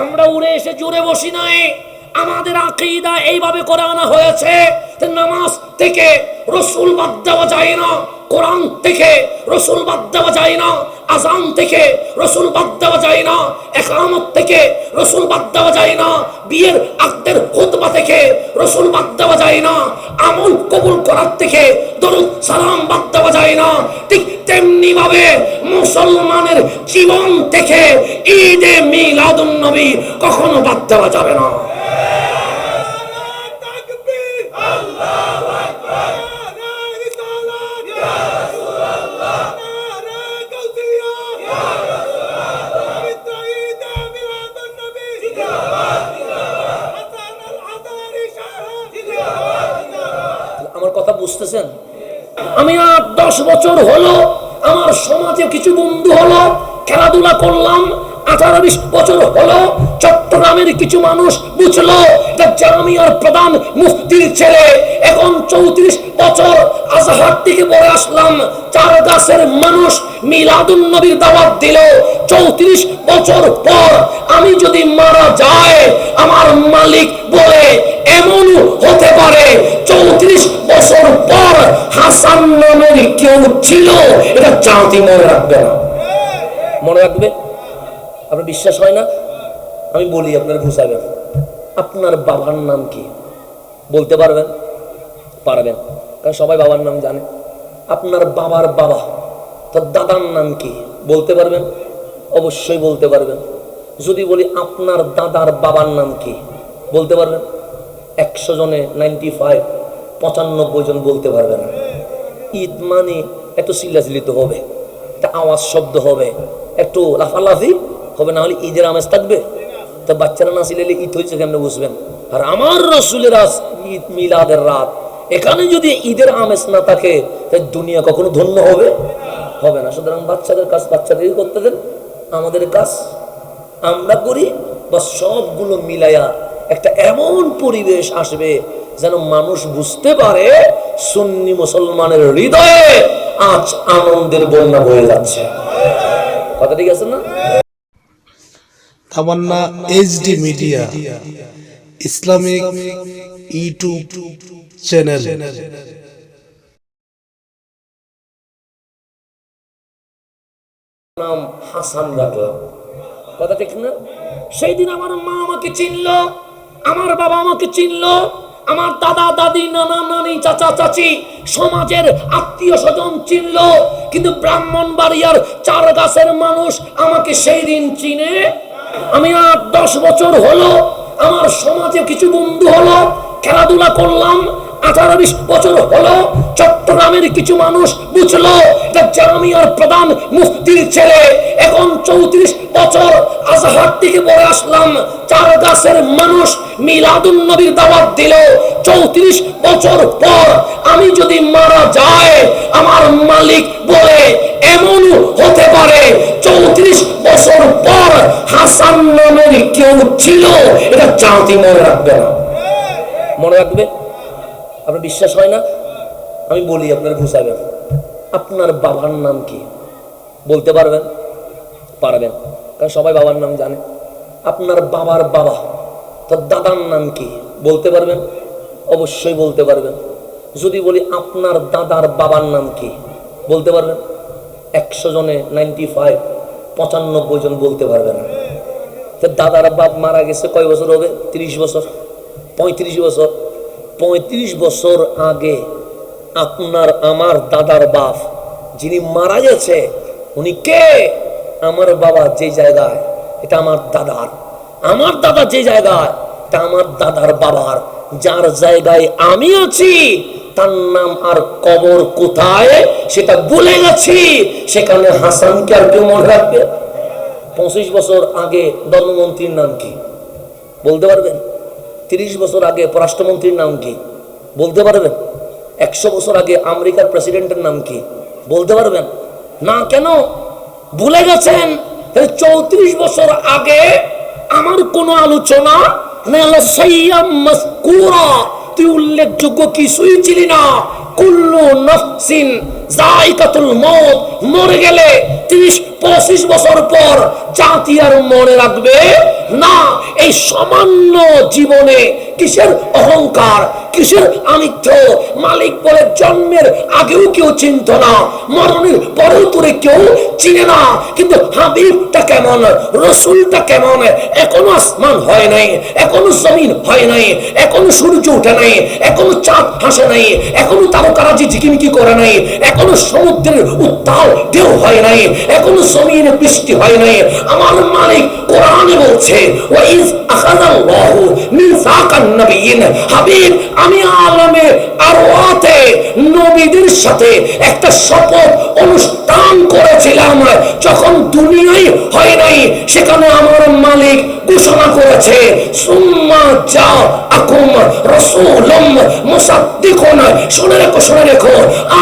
আমরা উড়ে এসে জোরে বসি নাই। আমাদের আকিদা এইভাবে করে আনা হয়েছে নামাজ থেকে রসুল বাদ দেওয়া যায় না, কোরআন থেকে রসুল বাদ দেওয়া যায় না আজান থেকে রসুল বাদ দেওয়া যায় না, একামত থেকে রসুল বাদ দেওয়া যায় না, বিয়ের আকদের খুতবা থেকে রসুল বাদ দেওয়া যায় না, আমল কবুল করার থেকে দরুদ সালাম বাদ দেওয়া যায় না। ঠিক তেমনি ভাবে মুসলমানের জীবন থেকে ঈদে মিলাদুন নবী কখনো বাদ দেওয়া যাবে না। আমার কথা বুঝতেছেন? আমি আর দশ বছর হলো, আমার সমাজে কিছু বন্ধু হলো, খেলাধুলা করলাম বছর হলো চট্টগ্রামের কিছু মানুষ বুঝলো জামিয়ার প্রধান মুফতির ছেলে। এখন চৌত্রিশ বছর আজহার থেকে আসলাম। চার গাছের মানুষ নবীর দিল। চৌত্রিশ বছর পর আমি যদি মারা যায় আমার মালিক বলে এমন হতে পারে। চৌত্রিশ বছর পর হাসান নামের কেউ ছিল, এটা জাতি মনে রাখবে না। মনে রাখবে? আপনার বিশ্বাস হয় না? আমি বলি আপনার ঘুষাবেন আপনার বাবার নাম কি? বলতে পারবেন? পারবেন। কারণ সবাই বাবার নাম জানে। আপনার বাবার বাবা, তার দাদার নাম কি? বলতে পারবেন? অবশ্যই বলতে পারবেন। যদি বলি আপনার দাদার বাবার নাম কি? বলতে পারবেন? একশো জনে নাইনটি ফাইভ পঁচানব্বই জন বলতে পারবে না ঈদ মানে একটু চিল্লাচিল্লিত হবে। একটা আওয়াজ শব্দ হবে। একটু লাফালাফি হবে না হলে ঈদের আমেজ থাকবে? তো বাচ্চারা না চিল্লালে ঈদ হয়েছে কেমনে বুঝবেন? আর আমার রসুলের ঈদ মিলাদের রাত। এখানে যদি ঈদের আমেজ না থাকে তাই দুনিয়া কখনো ধন্য হবে? হবে না। সুতরাং বাচ্চাদের কাজ বাচ্চাদেরই করতে দেন। আমাদের কাজ আমরা করি বা সবগুলো মিলাইয়া একটা এমন পরিবেশ আসবে যেন মানুষ বুঝতে পারে সুন্নি মুসলমানের হৃদয়ে আজ আনন্দের বন্যা বয়ে যাচ্ছে। কথা ঠিক আছে না? Tamanna HD media Islamic YouTube channel. নাম হাসান রাখলাম। কথা ঠিক না? সেই দিন আমার মা আমাকে চিনলো, আমার বাবা আমাকে চিনলো, আমার দাদা, দাদি, নানা, নানি, চাচা, চাচি সমাজের আত্মীয় স্বজন চিনলো, কিন্তু ব্রাহ্মণবাড়িয়ার চার গাছের মানুষ আমাকে সেই দিন চিনে আমি আর দশ বছর হলো আমার সমাজে কিছু বন্ধু হলো, খেলাধুলা করলাম, আঠারো বিশ বছর হলো, চট্টগ্রামের কিছু মানুষ বুঝলো যে প্রধান মুফতির ছেলে। এখন চৌত্রিশ বছর আজহার থেকে আসলাম, চার গাছের মানুষ মিলাদুন নবীর দাওয়াত দিল। চৌত্রিশ বছর পর আমি যদি মারা যায় আমার মালিক চৌত্রিশ বছর পর হাসান নামের কেউ ছিল, এটা জাতি মনে রাখবে না। মনে রাখবে? আপনার বিশ্বাস হয় না? আমি বলি আপনার ঘুষাবেন আপনার বাবার নাম কি? বলতে পারবেন? পারবেন। কারণ সবাই বাবার নাম জানে। আপনার বাবার বাবা, তার দাদার নাম কি? বলতে পারবেন? অবশ্যই বলতে পারবেন। যদি বলি আপনার দাদার বাবার নাম কি, বলতে পারবেন? একশো জনে নাইনটি ফাইভ পঁচানব্বই জন বলতে পারবে না। দাদার বাপ মারা গেছে কয় বছর হবে? তিরিশ বছর। পঁয়ত্রিশ বছর। পঁয়ত্রিশ বছর আগে আপনার, আমার দাদার বাপ যিনি মারা গেছে, উনি কে? আমার বাবা যে জায়গায়, এটা আমার দাদার। আমার দাদা যে জায়গায়, এটা আমার দাদার বাবার। যার জায়গায় আমি আছি তার নাম আর কবর কোথায় সেটা ভুলে গেছি। সেখানে হাসানকে আর কেউ মনে রাখবে? পঁচিশ বছর আগে ধর্মমন্ত্রীর নাম কি? বলতে পারবেন? তিরিশ বছর আগে পররাষ্ট্রমন্ত্রীর নাম কি? বলতে পারবেন? একশো বছর আগে আমেরিকার প্রেসিডেন্টের নাম কি? বলতে পারবেন? না কেন? ভুলে গেছেন? চৌত্রিশ বছর আগে আমার কোনো আলোচনা? তুই উল্লেখযোগ্য কিছুই ছিলি না। কুল্লু নফসিন মরে গেলে ত্রিশ, পঁচিশ বছর পর জাতি আর মনে রাখবে, না, এই সামান্য জীবনে কিসের অহংকার, কিসের আমিত্য মালিক বলে জন্মের আগেও কেউ চিনত না, মরণের পরেও তোরে কেউ চিনে না, কিন্তু হাবিবটা কেমন, রসুলটা কেমন? এখনও আসমান হয় নাই, এখনও জমিন হয় নাই, এখনও সূর্য উঠে নাই, এখনও চাঁদ হাসে নাই, এখনও তারকারাজি ঝিকিমিকি করে নাই? এখনও সমুদ্রের উত্তাল ঢেউ হয় নাই, এখনও জমিনে বৃষ্টি হয় নাই। আমার মালিক কোরআনে বলছে আমি আলমে আরওয়াতে নবীদের সাথে একটা শপথ অনুষ্ঠান করেছিলাম, যখন দুনিয়ায় হয় নাই, সেখানে আমার মালিক ঘোষণা করেছে, সুম্মা যা আকুম রসুলম মুসাদ্দিকুন শুনে রেখো শুনে রেখো।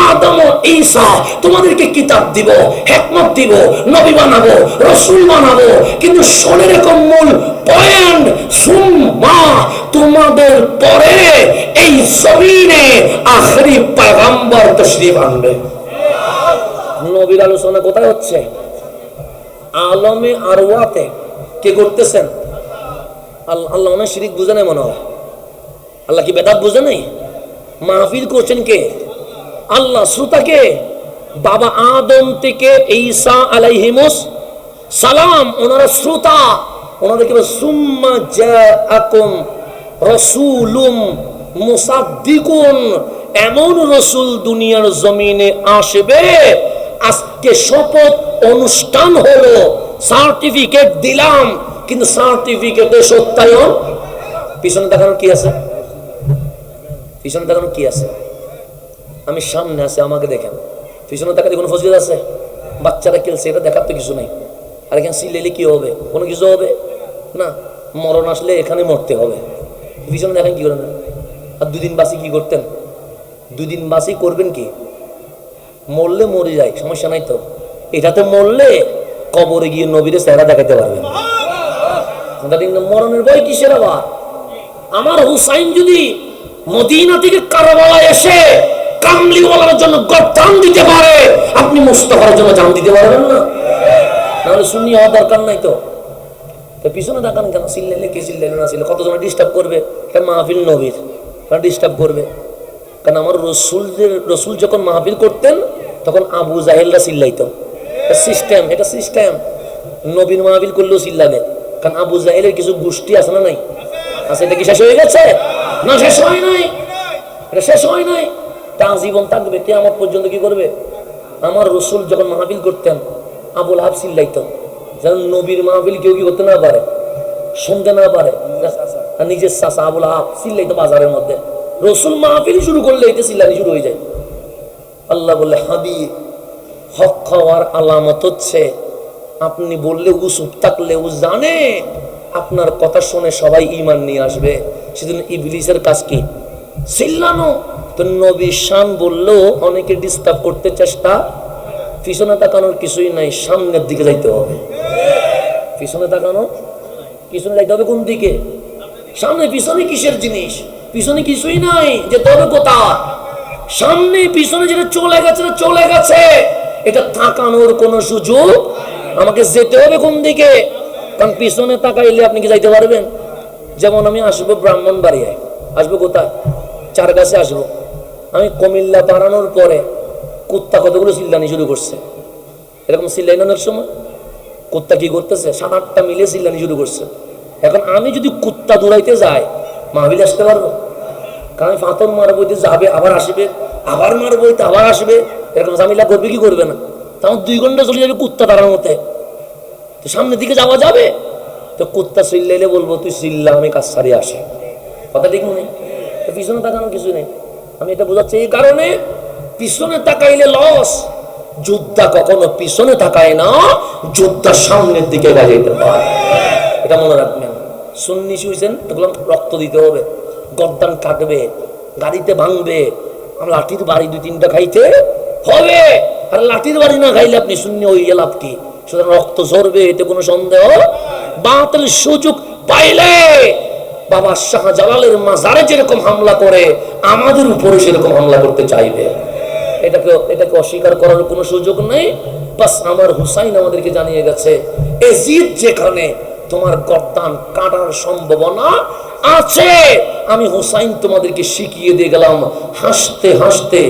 আদম ঈসা, তোমাদেরকে কিতাব দিব, হেকমত দিব, নবী বানাবো, রসুল বানাবো। কিন্তু শুনে রেখো, মূল পয়েন্ট সুম্মা, তোমাদের পরে এই জমিনে আখরি পয়গাম্বর তশরিফ আনবে। নবীর আলোচনা কোথায় হচ্ছে? আলমে আরওয়াতে। কে করতেছেন? আল্লাহ অনেক শিরিক বুঝে নেই মনে হয়। আল্লাহ কি বেদাত বুঝে নেই? মাহফিল করছেন কে? আল্লাহ, শ্রোতাকে। বাবা আদম থেকে ঈসা আলাইহিমুস সালাম, ওনারা শ্রোতা। ওনাদেরকে সুম্মা জাআকুম রসুলুম মুসাদ্দিকুন। এমন রসুল দুনিয়ার জমিনে আসবে, আজকে শপথ অনুষ্ঠান হলো, সার্টিফিকেট দিলাম, কিন্তু সার্টিফিকেটে সত্যায়ন, পিছনে দেখানো কি আছে? পিছনে দেখানো কি আছে? আমি সামনে আছে, আমাকে দেখেন। পিছনে দেখাতে কোনো ফজিলত আছে? বাচ্চারা খেলছে, এটা দেখার তো কিছু নেই। আর এখানে সিলেলে কি হবে? কোনো কিছু হবে? না, মরণ আসলে এখানে মরতে হবে। পিছনে দেখেন কি করেন? আর দুদিন বাসি কি করতেন? দুদিন বাসি করবেন কি? মরলে মরে যায়, সমস্যা নাই তো। এটাতে মরলে কবরে গিয়ে নবীরে চেহারা দেখাতে পারবেন? মরণের ভয় কিসের আবার? আমার হুসাইন যদি মদিনা থেকে কারবালা এসে কামলিওয়ালার জন্য গর্দান দিতে পারে। আপনি মুস্তফার জন্য জান দিতে পারবেন না। নাহলে শুনি হওয়ার দরকার নাই তো। তো পিছনে তাকান কেন? কে সিল্লাইলে না ছিল কতজন ডিস্টার্ব করবে? মাহফিল নবীর। ডিস্টার্ব করবে? কারণ আমার রসুলদের, রসুল যখন মাহফিল করতেন, তখন আবু জাহেলরা চিল্লাইতো। সিস্টেম এটা সিস্টেম নবীন মাহফিল করলেও চিল্লাবে। কারণ আবু জাহেলের কিছু গোষ্ঠী আছে না নাই? আছে? এটা কি শেষ হয়ে গেছে? না, শেষ হয় নাই। এটা শেষ হয় নাই। তা জীবন থাকবে কে আমার পর্যন্ত কি করবে? আমার রসুল যখন মাহফিল করতেন, আবুল হাব চিল্লাইতো, যেন নবীর মাহফিল কেউ কি করতে না পারে, শুনতে না পারে। নিজের চাষা আবুল হাব চিল্লাইতো বাজারের মধ্যে। রসুল মাহফিল শুরু করলে এটা চিল্লানি শুরু হয়ে যায়। আল্লাহ বলে হাবি হক খাওয়ার আলামত হচ্ছে, আপনি বললে ও থাকলে ও জানে, আপনার কথা শুনে সবাই ইমান নিয়ে আসবে। সেদিন ইবলিসের কাজ কি? চিল্লানো তো নবী শান বললেও অনেকে ডিস্টার্ব করতে চেষ্টা। পিছনে তাকানোর কিছুই নাই, সামনের দিকে যাইতে হবে। পিছনে তাকানো? পিছনে যাইতে হবে কোন দিকে? সামনে, পিছনে কিসের জিনিস? পিছনে কিছুই নাই, যে তবে কোথায়? সামনে, পিছনে যেটা চলে গেছে চলে গেছে। এটা তাকানোর কোনো সুযোগ আমাকে যেতে হবে কোন দিকে? কারণ পিছনে তাকাইলে আপনি কি যাইতে পারবেন? যেমন আমি আসব ব্রাহ্মণ বাড়িয়ায় আসব কোথায়? চার গাছে আসব। আমি কমিল্লা বাড়ানোর পরে কুত্তা কতগুলো চিল্লানি শুরু করছে? এরকম চিল্লাইনানোর সময়? কুত্তা কি করতেছে? সাত আটটা মিলে চিল্লানি শুরু করছে। এখন আমি যদি কুত্তা দৌড়াইতে যাই, মাহবিল আসতে পারব? কারণ ফাতর মারবো যাবে, আবার আসবে, আবার মারবো আবার আসবে। এরকম ঝামেলা করবে কি করবে না? তখন দুই ঘণ্টা চলে যাবে কুত্তা মতে তো সামনের দিকে যাওয়া যাবে? তো কুত্তা চিল্লাইলে বলব, তুই চিল্লা, আমি কাজ সারিয়ে আসে। কথা ঠিক নেই তো পিছনে তাকানো কিছু নেই। আমি এটা বোঝাচ্ছি এই কারণে পিছনে তাকাইলে লস যোদ্ধা কখনো পিছনে তাকায় না, যোদ্ধা সামনের দিকে বাজাইতে পারে। এটা মনে রাখবেন। সুন্নি শুয়েছেন এগুলো রক্ত দিতে হবে, গরদান কাটবে, গাড়িতে ভাঙবে আর লাঠির বাড়ি দুই তিনটা খাইতে হবে। আর লাঠির বাড়ি না খাইলে আপনি শূন্য ওই লাভ কি? সুতরাং রক্ত ঝরবে, এতে কোনো সন্দেহ বাতিল সুযোগ পাইলে বাবা শাহজালালের মাজারে যেরকম হামলা করে, আমাদের উপরে সেরকম হামলা করতে চাইবে। এটাকে এটাকে অস্বীকার করার কোনো সুযোগ নেই। বাস আমার হুসাইন আমাদেরকে জানিয়ে গেছে এজিদ যেখানে তোমার গর্দান কাটার সম্ভাবনা আছে। আমি হুসাইন তোমাদেরকে শিখিয়ে দিয়ে গেলাম, হাসতে হাসতে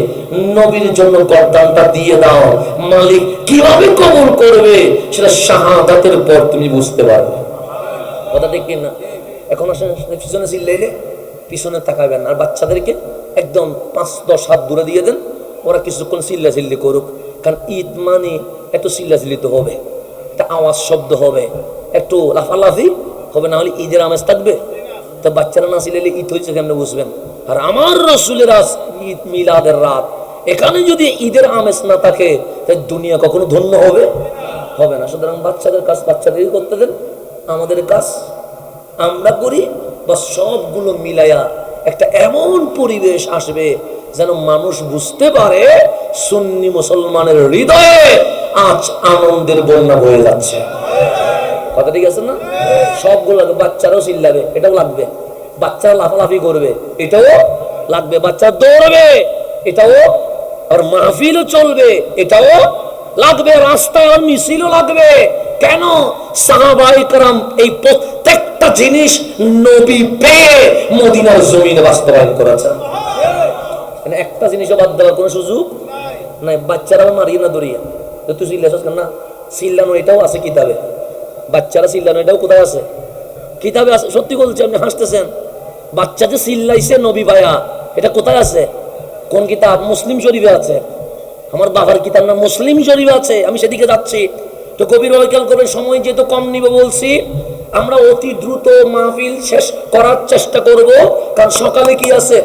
নবীর জন্য গর্দানটা দিয়ে দাও। মালিক কীভাবে কবল করবে সেটা শাহাদাতের পর তুমি বুঝতে পারবে। কথা ঠিক না এখন আসেন পিছনে চিল্লাইলে পিছনে তাকাবেন। আর বাচ্চাদেরকে একদম পাঁচ দশ হাত দূরে দিয়ে দেন, ওরা কিছুক্ষণ চিল্লা চিল্লি করুক। কারণ ঈদ মানে একটু চিল্লা চিল্লি তো হবে, একটা আওয়াজ শব্দ হবে। একটু লাফালাফি হবে না হলে ঈদের আমেজ থাকবে। তা বাচ্চারা না চিল্লাইলে ঈদ হয়েছে কেমন বুঝবেন? আর আমার রসুলের ঈদ মিলাদের রাত। এখানে যদি ঈদের আমেজ না থাকে তাই দুনিয়া কখনো ধন্য হবে? হবে না। সুতরাং বাচ্চাদের কাজ বাচ্চাদেরই করতে দেন, আমাদের কাজ আমরা করি বা সবগুলো মিলাইয়া একটা এমন পরিবেশ আসবে যেন মানুষ বুঝতে পারে সুন্নি মুসলমানের হৃদয়ে আজ আনন্দের বন্যা বয়ে যাচ্ছে। কথা ঠিক আছে না? সবগুলো লাগবে বাচ্চারাও চিল্লাবে এটাও লাগবে। বাচ্চারা লাফালাফি করবে, এটাও লাগবে। বাচ্চা দৌড়বে, এটাও আর মাহফিলও চলবে, এটাও লাগবে। রাস্তায় আর মিছিলও লাগবে। কেন? সাহাবাই কারাম এই প্রত্যেকটা জিনিস নবী পেয়ে মদিনার জমিনে বাস্তবায়ন করেছেন। মানে একটা জিনিসও বাদ দেওয়ার কোনো সুযোগ নাই। বাচ্চারাও মারিয়ে না দড়িয়ে তুই চিল্লাছিস কেন? না চিল্লানো এটাও আছে কিতাবে। বাচ্চারা চিল্লানো, এটাও কোথায় আছে? কিতাবে আছে? সত্যি বলছি, আপনি হাসতেছেন। বাচ্চা যে চিল্লাইছে নবী ভাইয়া, এটা কোথায় আছে? কোন কিতাব? মুসলিম শরীফে আছে। আমার বাবার কিতাব না মুসলিম শরীফে আছে। আমি সেদিকে যাচ্ছি। তো কবির খেয়াল করবেন, সময় যেহেতু কম নিব বলছি, আমরা অতি দ্রুত মাহফিল শেষ করার চেষ্টা করব। কারণ সকালে কি আছে?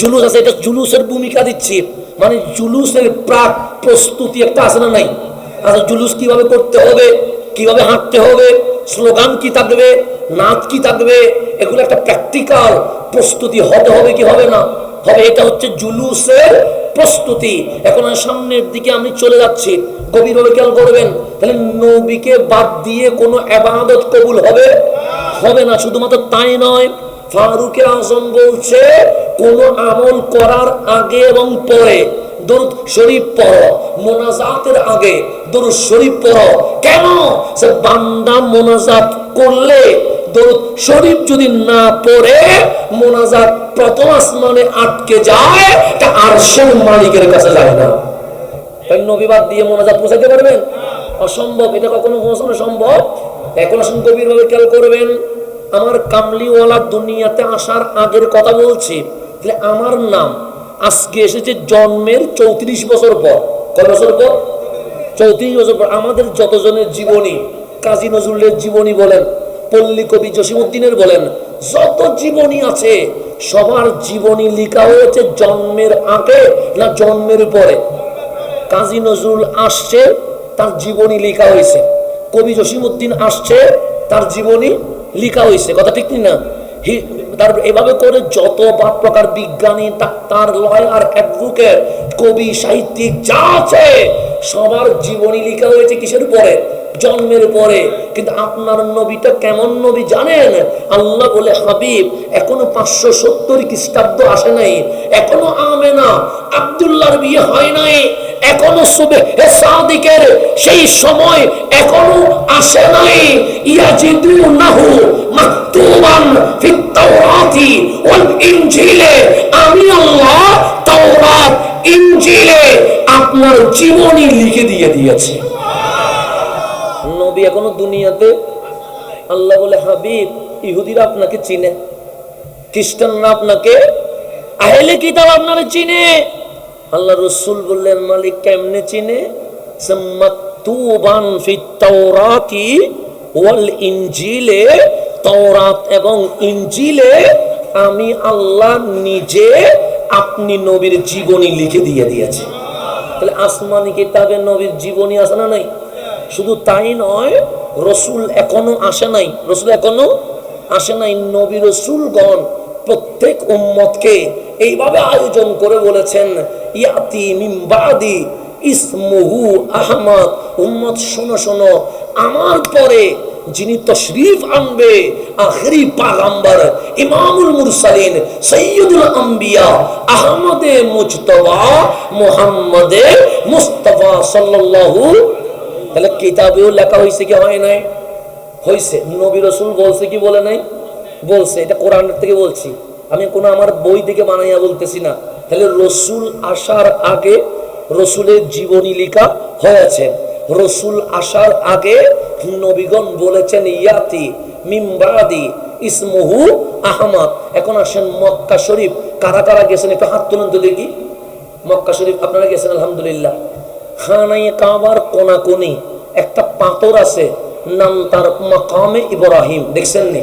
জুলুস আছে, এটা জুলুসের ভূমিকা দিচ্ছি। মানে জুলুসের প্রাক প্রস্তুতি একটা আছে না নাই? আচ্ছা জুলুস কীভাবে করতে হবে? কীভাবে হাঁটতে হবে, স্লোগান কি থাকবে নাচ কি থাকবে এগুলো একটা প্র্যাকটিক্যাল প্রস্তুতি, হতে হবে কি হবে না? হবে এটা হচ্ছে জুলুসের প্রস্তুতি। এখন সামনের দিকে আমি চলে যাচ্ছি। গভীরভাবে খেয়াল করবেন, তাহলে নবীকে বাদ দিয়ে কোনো আবাদত কবুল হবে? হবে না, শুধুমাত্র তাই নয় ফারুকে আজম বলছে, কোন আমল করার আগে এবং পরে দরুদ শরীফ পড়ো। মোনাজাতের আগে দরুদ শরীফ পড়ো। কেন? সে বান্দা মোনাজাত করলে দরুদ শরীফ যদি না পড়ে, মোনাজাত প্রথম আসমানে আটকে যায়, তা মালিকের কাছে যায় না। তাই নবীবাদ দিয়ে মোনাজাত পৌঁছাতে পারবেন? অসম্ভব, এটা কখনো পৌঁছানো সম্ভব। এখন আসুন গভীরভাবে খেয়াল করবেন। আমার কামলিওয়ালা দুনিয়াতে আসার আগের কথা বলছি। তাহলে আমার নাম আজকে এসেছে জন্মের চৌত্রিশ বছর পর। কত বছর পর? চৌত্রিশ বছর পর। আমাদের যতজনের জীবনী, কাজী নজরুলের জীবনী বলেন, পল্লী কবি জসিমুদ্দিনের বলেন, যত জীবনী আছে, সবার জীবনী লেখা হয়েছে জন্মের আগে না জন্মের পরে। কাজী নজরুল আসছে, তার জীবনী লিখা হয়েছে। কবি জসিমুদ্দিন আসছে, তার জীবনী লিখা হয়েছে। কথা ঠিক না তার এভাবে করে যত বা প্রকার বিজ্ঞানী, ডাক্তার লয়ার অ্যাডভোকেট কবি, সাহিত্যিক যা আছে সবার জীবনী লেখা হয়েছে কিসের পরে জন্মের পরে, কিন্তু আপনার নবীটা কেমন নবী জানেন? আল্লাহ বলে, হাবিব, এখনও পাঁচশো সত্তর খ্রিস্টাব্দ আসে নাই, এখনও আমেনা, আবদুল্লাহর বিয়ে হয় নাই, এখনও সুবে সাদিকের সেই সময় এখনও আসে নাই। ইয়াজিদুনাহু মাকতুবান ফিত তাওরাতি ওয়াল ইনজিলে। আমি আল্লাহ তাওরাত, ইনজিলে আপনার জীবনী লিখে দিয়ে দিয়েছি। নবী এখনও দুনিয়াতে? আল্লাহ বলে, হাবিব, ইহুদিরা আপনাকে চিনে। খ্রিস্টানরা আপনাকে আহলে কিতাব আপনারা চিনে। আল্লাহ রসুল বললেন, মালিক কেমনে চিনে? মাকতুবান ফিত তাওরাতি ওয়াল ইনজিলে। তাওরাত এবং ইনজিলে আমি আল্লাহ নিজে আপনি নবীর জীবনী লিখে দিয়ে দিয়েছি। তাহলে আসমানি কিতাবে নবীর জীবনী আছে না নাই? শুধু তাই নয়, রসুল এখনও আসে নাই। রসুল এখনও আসে নাই। নবী রসুলগণ প্রত্যেক উম্মতকে এইভাবে আয়োজন করে বলেছেন, ইয়াতি মিমবাদি আহমদ। উম্মত, শোনো শোনো, আমার পরে যিনি তশরিফ আনবে, আখেরি পাগাম্বার ইমামুল মুরসালিন, সৈয়দুল আম্বিয়া, আহমদে মুজতবা, মোহাম্মদে মুস্তফা সাল্লাল্লাহু কিতাবেও লেখা হয়েছে কি হয় নাই? হয়েছে নবী রসুল বলছে কি বলে নাই? বলছে। এটা কোরআনের থেকে বলছি। আমি কোনো আমার বই থেকে বানাইয়া বলতেছি না। তাহলে রসুল আসার আগে রসুলের জীবনী লেখা হয়েছে। রসুল আসার আগে নবীগণ বলেছেন, ইয়াতি মিমবাদি ইসমহু আহমদ। এখন আসেন মক্কা শরীফ। কারা কারা গেছেন? একটু হাত তুলুন তো দেখি। মক্কা শরীফ আপনারা গেছেন, আলহামদুলিল্লাহ। খানাই কাবার কোনাকুনি। একটা পাথর আছে নাম তার মাকামে ইব্রাহিম দেখছেন নি?